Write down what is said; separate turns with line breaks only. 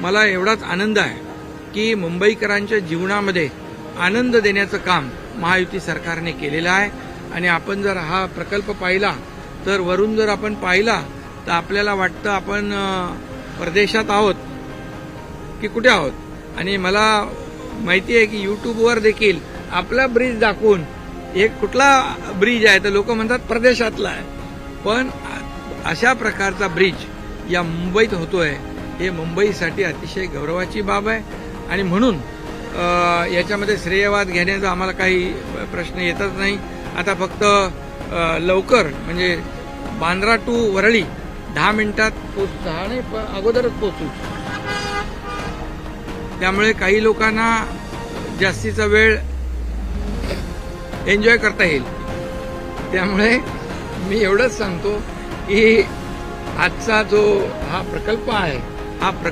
मला एवढाच आनंद आहे की मुंबईकरांच्या जीवनामध्ये आनंद देण्याचं काम महायुती सरकारने केलेलं आहे. आणि आपण जर हा प्रकल्प पाहिला तर वरून जर आपण पाहिला तर आपल्याला वाटतं आपण परदेशात आहोत की कुठे आहोत? आणि मला माहिती आहे की यूट्यूबवर देखील आपला ब्रिज दाखवून एक कुठला ब्रिज आहे तर लोक म्हणतात परदेशातला आहे. पण अशा प्रकारचा ब्रिज या मुंबईत होतोय. हे मुंबईसाठी अतिशय गौरवाची बाब आहे. आणि म्हणून याच्यामध्ये श्रेयवाद घेण्याचा आम्हाला काही प्रश्न येतच नाही. आता फक्त लवकर म्हणजे बांद्रा टू वरळी दहा मिनिटात पोच दहा नाही अगोदरच पोचू त्यामुळे काही लोकांना जास्तीचा वेळ एन्जॉय करता येईल. त्यामुळे मी एवढंच सांगतो की आजचा जो हा प्रकल्प आहे हा प्र